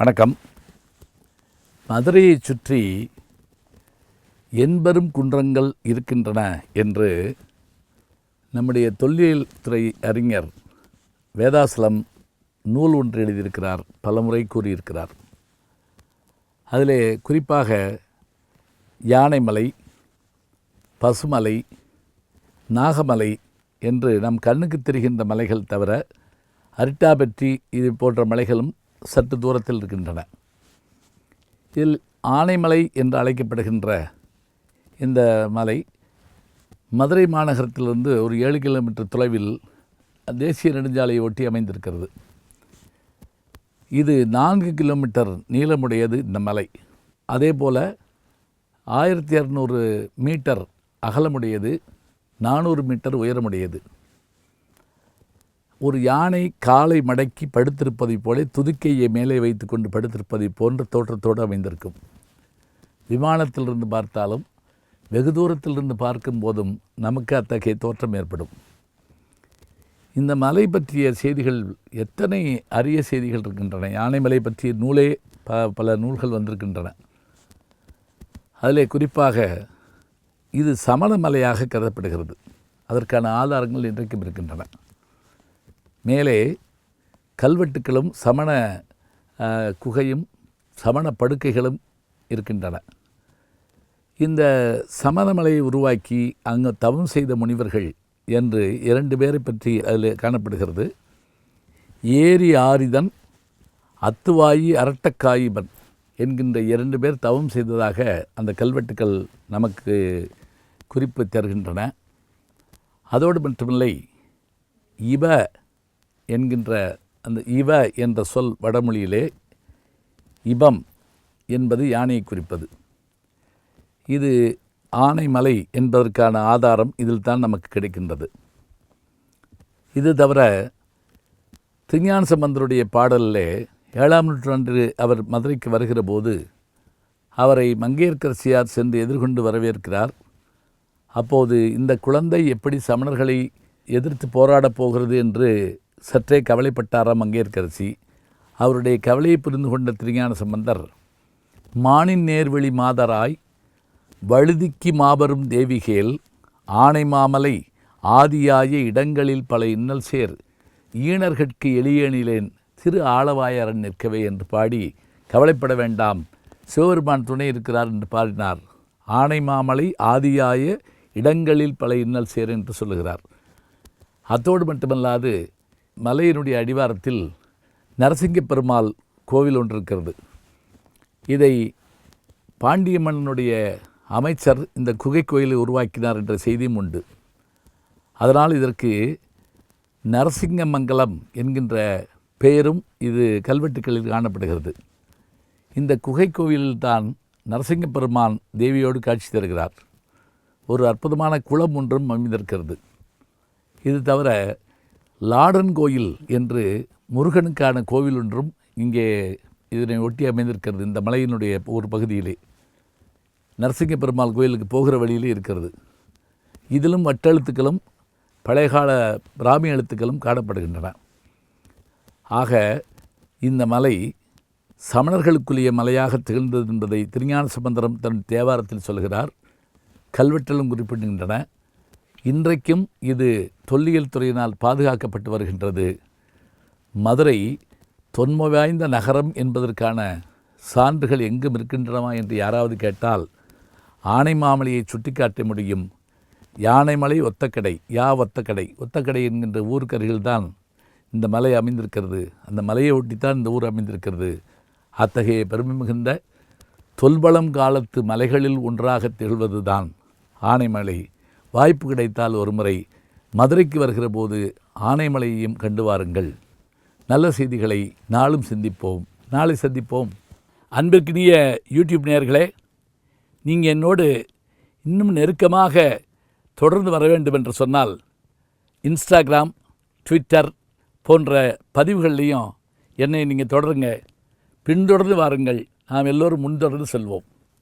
வணக்கம். மதுரையைச் சுற்றி எண்பெரும் குன்றங்கள் இருக்கின்றன என்று நம்முடைய தொல்லியல் துறை அறிஞர் வேதாசலம் நூல் ஒன்று எழுதியிருக்கிறார் பலமுறை கூறியிருக்கிறார். அதிலே குறிப்பாக யானைமலை பசுமலை நாகமலை என்று நம் கண்ணுக்கு தெரிகின்ற மலைகள் தவிர அரிட்டாபெற்றி இது போன்ற மலைகளும் சற்று தூரத்தில் இருக்கின்றன. இதில் ஆனைமலை என்று அழைக்கப்படுகின்ற இந்த மலை மதுரை மாநகரத்திலிருந்து ஒரு ஏழு கிலோமீட்டர் தொலைவில் தேசிய நெடுஞ்சாலையை ஒட்டி அமைந்திருக்கிறது. இது நான்கு கிலோமீட்டர் நீளமுடையது இந்த மலை. அதே போல் ஆயிரத்தி இரநூறு மீட்டர் அகலமுடையது நானூறு மீட்டர் உயரமுடையது. ஒரு யானை காலை மடக்கி படுத்திருப்பதைப் போல துதிக்கையை மேலே வைத்துக்கொண்டு படுத்திருப்பதைப் போன்ற தோற்றத்தோடு அமைந்திருக்கும். விமானத்திலிருந்து பார்த்தாலும் வெகு தூரத்திலிருந்து பார்க்கும் போதும் நமக்கு அத்தகைய தோற்றம் ஏற்படும். இந்த மலை பற்றிய செய்திகள் எத்தனை அரிய செய்திகள் இருக்கின்றன? யானைமலை பற்றிய நூலே ப பல நூல்கள் வந்திருக்கின்றன. அதில் குறிப்பாக இது சமண மலையாக கருதப்படுகிறது. அதற்கான ஆதாரங்கள் இன்றைக்கும் இருக்கின்றன. மேலே கல்வெட்டுக்களும் சமண குகையும் சமண படுக்கைகளும் இருக்கின்றன. இந்த சமணமலையை உருவாக்கி அங்கு தவம் செய்த முனிவர்கள் என்று இரண்டு பேரை பற்றி அதில் காணப்படுகிறது. ஏரி ஆரிதன் அத்துவாயி அரட்டக்காயிபன் என்கின்ற இரண்டு பேர் தவம் செய்ததாக அந்த கல்வெட்டுக்கள் நமக்கு குறிப்பு தருகின்றன. அதோடு மட்டுமில்லை இவ என்கின்ற அந்த இவ என்ற சொல் வடமொழியிலே இபம் என்பது யானையை குறிப்பது. இது ஆனைமலை என்பதற்கான ஆதாரம் இதில் தான் நமக்கு கிடைக்கின்றது. இது தவிர திருஞான சம்பந்தருடைய பாடலிலே ஏழாம் நூற்றாண்டு அவர் மதுரைக்கு வருகிற போது அவரை மங்கையர்கரசியார் சென்று எதிர்கொண்டு வரவேற்கிறார். அப்போது இந்த குழந்தை எப்படி சமணர்களை எதிர்த்து போராடப் போகிறது என்று சற்றே கவலைப்பட்டாராம் மங்கையர்கரசி அவருடைய கவலையை புரிந்து கொண்ட திருஞான சம்பந்தர் மானின் நேர்வழி மாதராய் வழுதிக்கு மாபெரும் தேவிகேல் ஆனை மாமலை ஆதியாய இடங்களில் பல இன்னல் சேர் ஈனர்கட்கு எளியேனிலேன் திரு ஆளவாயரன் நிற்கவே என்று பாடி கவலைப்பட வேண்டாம் சிவபெருமான் துணை இருக்கிறார் என்று பாடினார். ஆனை மாமலை ஆதியாய இடங்களில் பல இன்னல் சேர் என்று சொல்லுகிறார். அத்தோடு மட்டுமல்லாது மலையினுடைய அடிவாரத்தில் நரசிங்க பெருமாள் கோவில் ஒன்று இருக்கிறது. இதை பாண்டிய மன்னனுடைய அமைச்சர் இந்த குகை கோயிலை உருவாக்கினார் என்ற செய்தியும் உண்டு. அதனால் இதற்கு நரசிங்கமங்கலம் என்கின்ற பெயரும் இது கல்வெட்டுக்களில் காணப்படுகிறது. இந்த குகை கோவிலில்தான் நரசிங்க பெருமான் தேவியோடு காட்சி தருகிறார். ஒரு அற்புதமான குளம் ஒன்றும் அமைந்திருக்கிறது. இது தவிர லாடன் கோயில் என்று முருகனுக்கான கோவில் ஒன்றும் இங்கே இதனை ஒட்டி அமைந்திருக்கிறது. இந்த மலையினுடைய ஒரு பகுதியிலே. நரசிங்க பெருமாள் கோயிலுக்கு போகிற வழியிலே இருக்கிறது. இதிலும் வட்டெழுத்துக்களும் பழையகால பிராமி எழுத்துக்களும் காணப்படுகின்றன. ஆக இந்த மலை சமணர்களுக்குரிய மலையாக திகழ்ந்தது என்பதை திருஞான சம்பந்தரம் தன் தேவாரத்தில் சொல்கிறார். கல்வெட்டிலும் குறிப்பிடுகின்றன. இன்றைக்கும் இது தொல்லியல் துறையினால் பாதுகாக்கப்பட்டு வருகின்றது. மதுரை தொன்மை வாய்ந்த நகரம் என்பதற்கான சான்றுகள் எங்கும் இருக்கின்றனவா என்று யாராவது கேட்டால் ஆனைமாமலையை சுட்டிக்காட்ட முடியும். யானைமலை ஒத்தக்கடை யா ஒத்தக்கடை ஒத்தக்கடை என்கின்ற ஊருக்கருகில்தான் இந்த மலை அமைந்திருக்கிறது. அந்த மலையை ஒட்டித்தான் இந்த ஊர் அமைந்திருக்கிறது. அத்தகைய பெருமை மிகுந்த தொல்பலம் காலத்து மலைகளில் ஒன்றாக திகழ்வதுதான் ஆனைமலை வாய்ப்பு கிடைத்தால் ஒருமுறை மதுரைக்கு வருகிற போது ஆனைமலையையும் கண்டு வாருங்கள். நல்ல செய்திகளை நாளும் சிந்திப்போம். நாளை சந்திப்போம். அன்பிற்கினிய யூடியூப் நேயர்களே நீங்கள் என்னோடு இன்னும் நெருக்கமாக தொடர்ந்து வர வேண்டும் என்று சொன்னால் இன்ஸ்டாகிராம் ட்விட்டர் போன்ற பதிவுகள்லையும் என்னை நீங்கள் தொடருங்க. பின்தொடர்ந்து வாருங்கள். நாம் எல்லோரும் முன்தொடர்ந்து செல்வோம்.